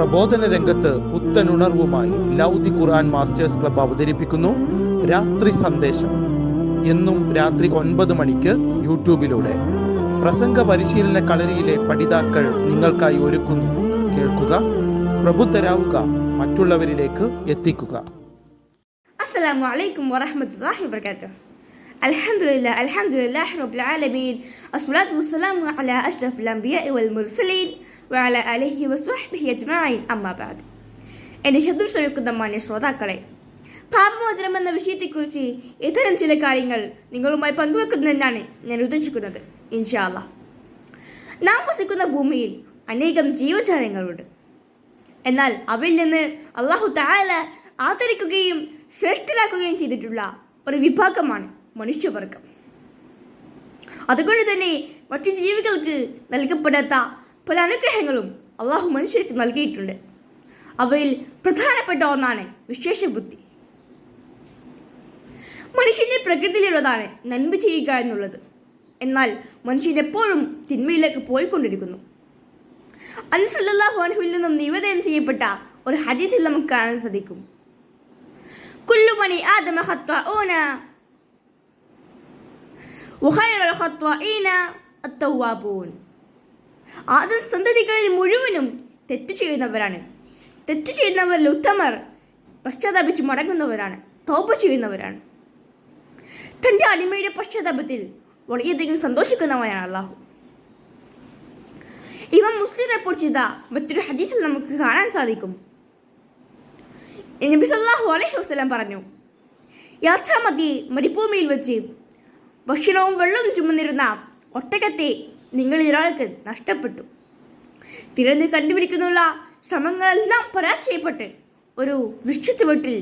പ്രബോധന രംഗത്ത് പുത്തനുണർവുമായി ലൗദി ഖുർആൻ masters club അവതരിപ്പിക്കുന്നു. രാത്രി സന്ദേശം. എന്നും രാത്രി ഒൻപത് മണിക്ക് യൂട്യൂബിലൂടെ. പ്രസംഗ പരിശീലന കളരിയിലെ പഠിതാക്കൾ നിങ്ങൾക്കായി ഒരുക്കുന്നു. കേൾക്കുക പ്രബുദ്ധരാവുക മറ്റുള്ളവരിലേക്ക് എത്തിക്കുക. അസ്സലാമു അലൈക്കും വറഹമത്തല്ലാഹി വബർക്കാത്തു الحمد لله الحمد لله رب العالمين الصلاة والسلام على أشرف الأنبياء والمرسلين وعلى آله وصحبه أجمعين أما بعد എന്റെ ശബ്ദം ശ്രമിക്കുന്ന മാന്യ ശ്രോതാക്കളെ പാപമോചനം എന്ന വിഷയത്തെക്കുറിച്ച് ഇത്തരം ചില കാര്യങ്ങൾ നിങ്ങളുമായി പങ്കുവെക്കുന്നതെന്നാണ് ഞാൻ ഉദ്ദേശിക്കുന്നത് ഇൻഷാല്ല നാം വസിക്കുന്ന ഭൂമിയിൽ അനേകം ജീവജാലങ്ങളുണ്ട് എന്നാൽ അവയിൽ നിന്ന് അള്ളാഹു താല ആദരിക്കുകയും ശ്രേഷ്ഠരാക്കുകയും ചെയ്തിട്ടുള്ള ഒരു വിഭാഗമാണ് മനുഷ്യവർഗം. അതുകൊണ്ട് തന്നെ മറ്റു ജീവികൾക്ക് നൽകപ്പെടാത്ത പല അനുഗ്രഹങ്ങളും അള്ളാഹു മനുഷ്യർക്ക് നൽകിയിട്ടുണ്ട്. അവയിൽ പ്രധാനപ്പെട്ട ഒന്നാണ് വിശേഷ ബുദ്ധി മനുഷ്യന്റെ പ്രകൃതിയിലുള്ളതാണ് നന്മ ചെയ്യുക എന്നുള്ളത്. എന്നാൽ മനുഷ്യൻ എപ്പോഴും തിന്മയിലേക്ക് പോയിക്കൊണ്ടിരിക്കുന്നു. അൻസല്ലാഹു അൻഹുവിൽ നിന്നും നിവേദനം ചെയ്യപ്പെട്ട ഒരു ഹദീസിൽ നമുക്ക് കാണാൻ സാധിക്കും. കുല്ലുമണി ആദമ ഖത്വാഊന വഖൈറുൽ ഖത്വാഈന التوابون. ആദം സന്തതികളിൽ മുഴുവനും തെറ്റു ചെയ്യുന്നവരാണ്. തെറ്റു ചെയ്യുന്നവരിൽ ഉത്തമർ പശ്ചാത്താപിച്ച് മടങ്ങുന്നവരാണ്. തോപ ചെയ്യുന്നവരാണ്. തന്റെ അടിമയുടെ പശ്ചാത്താപത്തിൽ വളരെയധികം സന്തോഷിക്കുന്നവനാണ് അള്ളാഹു ഇവ മുസ്ലിം റിപ്പോർട്ട് ചെയ്ത മറ്റൊരു ഹദീസിൽ നമുക്ക് കാണാൻ സാധിക്കും. നബി സല്ലാഹു അലൈഹി വസല്ലം പറഞ്ഞു യാത്രാമതി മരുഭൂമിയിൽ വെച്ച് ഭക്ഷണവും വെള്ളവും ചുമന്നിരുന്ന ഒട്ടകത്തെ നിങ്ങൾ ഒരാൾക്ക് നഷ്ടപ്പെട്ടു. തിരഞ്ഞു കണ്ടുപിടിക്കുന്നുള്ള ശ്രമങ്ങളെല്ലാം പരാജയപ്പെട്ട് ഒരു വൃക്ഷച്ചുവട്ടിൽ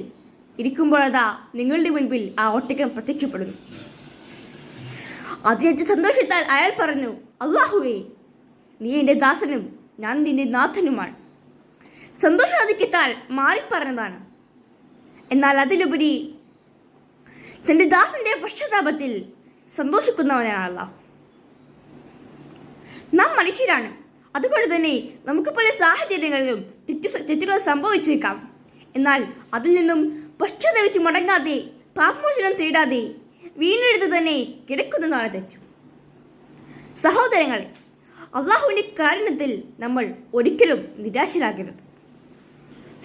ഇരിക്കുമ്പോഴതാ നിങ്ങളുടെ മുൻപിൽ ആ ഒട്ടകം പ്രത്യക്ഷപ്പെടുന്നു. അതിനേറ്റ് സന്തോഷത്താൽ അയാൾ പറഞ്ഞു അള്ളാഹുവേ നീ എന്റെ ദാസനും ഞാൻ നിന്റെ നാഥനുമാണ്. സന്തോഷാധിക്യത്താൽ മാറിപ്പറഞ്ഞതാണ് എന്നാൽ അതിലുപരി തന്റെ ദാസന്റെ പശ്ചാത്താപത്തിൽ സന്തോഷിക്കുന്നവനാണ് നാം മനുഷ്യരാണ്. അതുകൊണ്ട് തന്നെ നമുക്ക് പല സാഹചര്യങ്ങളിലും തെറ്റു തെറ്റുകൾ സംഭവിച്ചേക്കാം. എന്നാൽ അതിൽ നിന്നും പശ്ചാത്തപിച്ച് മടങ്ങാതെ പാപമോചനം തേടാതെ വീണെടുത്ത് തന്നെ കിടക്കുന്നതാണ് തെറ്റു. സഹോദരങ്ങളെ അള്ളാഹുവിന്റെ കാരണത്തിൽ നമ്മൾ ഒരിക്കലും നിരാശരാകരുത്.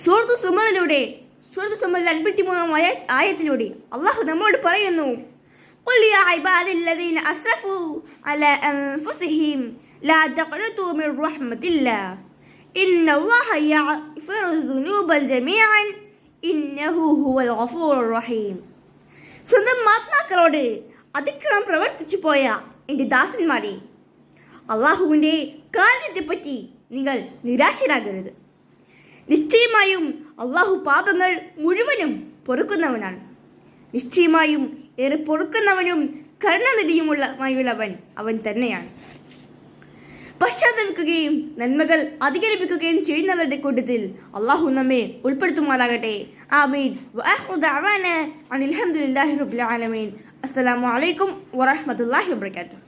സുഹൃത്തു സുമറിലൂടെ സുഹൃത്തു സുമറിൽ അൻപത്തി മൂന്നാം ആയത്തിലൂടെ അള്ളാഹു നമ്മോട് പറയുന്നു قل يا عباد الذين أسرفوا على أنفسهم لا تقنطوا من رحمة الله إن الله يغفر الذنوب جميعا إنه هو الغفور الرحيم സ്വന്തം ആത്മാക്കളോട് അതിക്രമം പ്രവർത്തിച്ചു പോയ എൻ്റെ ദാസന്മാരെ അള്ളാഹുവിൻ്റെ കാരണത്തെപ്പറ്റി നിങ്ങൾ നിരാശരാകരുത് നിശ്ചയമായും അള്ളാഹു പാപങ്ങൾ മുഴുവനും പൊറുക്കുന്നവനാണ് നിശ്ചയമായും ഏറെ പൊറുക്കുന്നവനും കരുണനിധിയുമുള്ളവൻ അവൻ തന്നെയാണ്. പശ്ചാത്തലിക്കുകയും നന്മകൾ അധികരിപ്പിക്കുകയും ചെയ്യുന്നവരുടെ കൂട്ടത്തിൽ അള്ളാഹു നമ്മെ ഉൾപ്പെടുത്തുമാറാകട്ടെ. ആമീൻ. അനിൽഹമുല്ലാഹി റബുലാലമീൻ വറഹമത്തല്ലാഹി വാബർക്കാത്തു